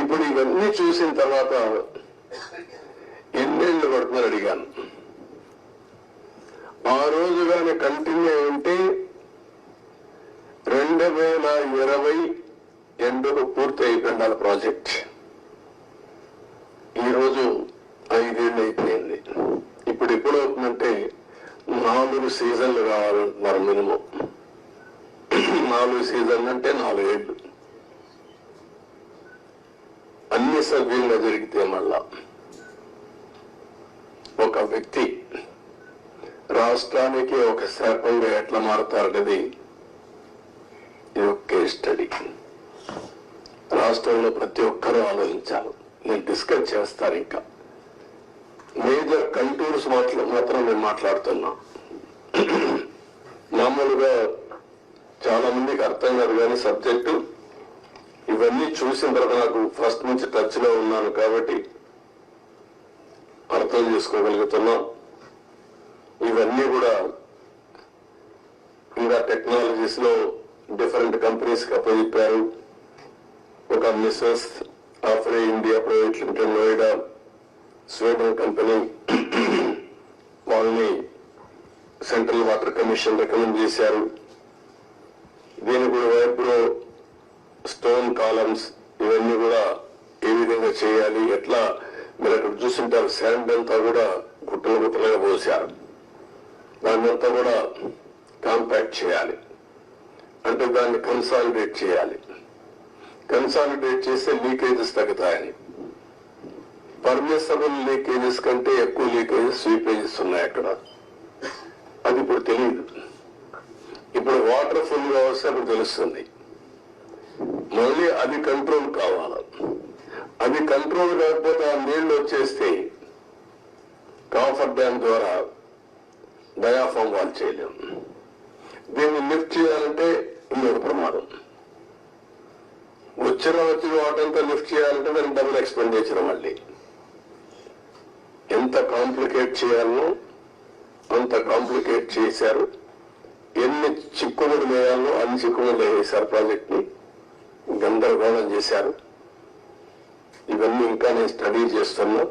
ఇప్పుడు ఇవన్నీ చూసిన తర్వాత ఎన్నేళ్ళు పడుతుందని అడిగాను. ఆ రోజు కానీ కంటిన్యూ ఉంటే రెండు వేల ఇరవై ఎండుకు పూర్తి అయిపోయింది ప్రాజెక్ట్. ఈరోజు ఐదేళ్ళు అయిపోయింది. ఇప్పుడు ఎప్పుడు అవుతుందంటే నాలుగు సీజన్లు కావాలంటున్నారు మినిమం. నాలుగు సీజన్లు అంటే నాలుగేళ్ళు. అన్ని దొరికితే జరిగితే మళ్ళా ఒక వ్యక్తి రాష్ట్రానికి ఒక శాపంగా ఎట్లా మారుతారనేది ఇది ఒక కేస్ స్టడీ. రాష్ట్రంలో ప్రతి ఒక్కరూ ఆలోచించాలి. నేను డిస్కస్ చేస్తాను ఇంకా. మేజర్ కంటూర్స్ మాటలు మాత్రం నేను మాట్లాడుతున్నా. మామూలుగా చాలా మందికి అర్థం కాదు కానీ సబ్జెక్టు ఇవన్నీ చూసిన తర్వాత నాకు ఫస్ట్ నుంచి టచ్లో ఉన్నాను కాబట్టి అర్థం చేసుకోగలుగుతున్నాం. ఇవన్నీ కూడా ఇంకా టెక్నాలజీస్లో డిఫరెంట్ కంపెనీస్ అప్పచెప్పారు. ఒక messrs Afry India Private Limited Noida Sweden company వాళ్ళని సెంట్రల్ వాటర్ కమిషన్ రికమెండ్ చేశారు. దీని కూడా స్టోన్ కాలమ్స్ ఇవన్నీ కూడా ఏ విధంగా చేయాలి ఎట్లా మీరు అక్కడ చూసింటారు శాండ్ అంతా కూడా గుట్టలు గుట్టలుగా పోసారు దాన్ని అంతా కూడా కాంపాక్ట్ చేయాలి. అంటే దాన్ని కన్సాలిడేట్ చేయాలి. కన్సాలిడేట్ చేస్తే లీకేజెస్ తగ్గుతాయని. పర్మిసబుల్ లీకేజెస్ కంటే ఎక్కువ లీకేజెస్ స్వీపేజెస్ ఉన్నాయి అక్కడ. అది ఇప్పుడు తెలియదు ఇప్పుడు వాటర్ ఫుల్ వస్తే అప్పుడు తెలుస్తుంది. మళ్ళీ అది కంట్రోల్ కావాలి. అది కంట్రోల్ కాకపోతే ఆ నీళ్ళు వచ్చేస్తే కాఫర్ డ్యామ్ ద్వారా డయాఫామ్ వాల్ చేయలేం. దీన్ని లిఫ్ట్ చేయాలంటే ఇంకొక ప్రమాదం. వచ్చిన వచ్చిన వాటంతా లిఫ్ట్ చేయాలంటే దానికి డబుల్ ఎక్స్పెండిచర్ మళ్ళీ. ఎంత కాంప్లికేట్ చేయాలనో అంత కాంప్లికేట్ చేశారు. ఎన్ని చిక్కుముడు వేయాలో అన్ని చిక్కుముడు వేసారు ప్రాజెక్ట్ని గందరగోళం చేశారు. ఇవన్నీ ఇంకా నేను స్టడీ చేస్తున్నాను